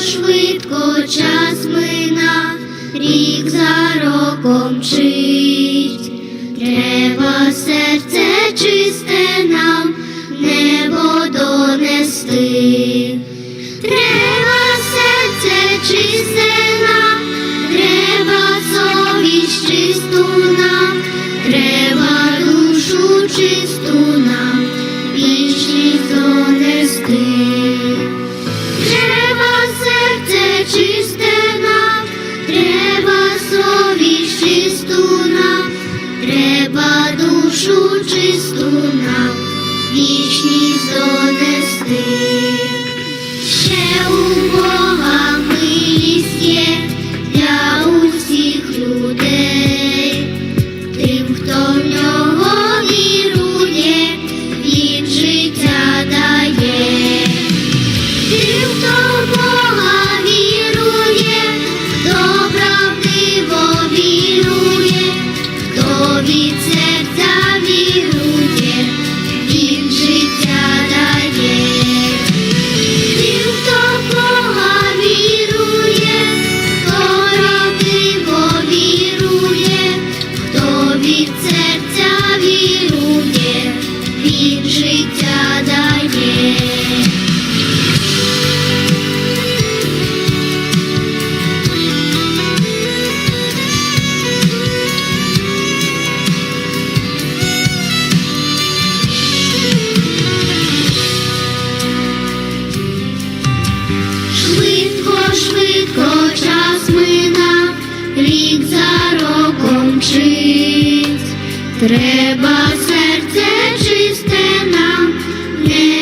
швидко час мина, рік за роком чить, треба серце чисте нам небо донести. Треба Треба душу чисту нам вічність донести. життя дає. Швидко, швидко час минав, рік за. Треба серце чисте нам. не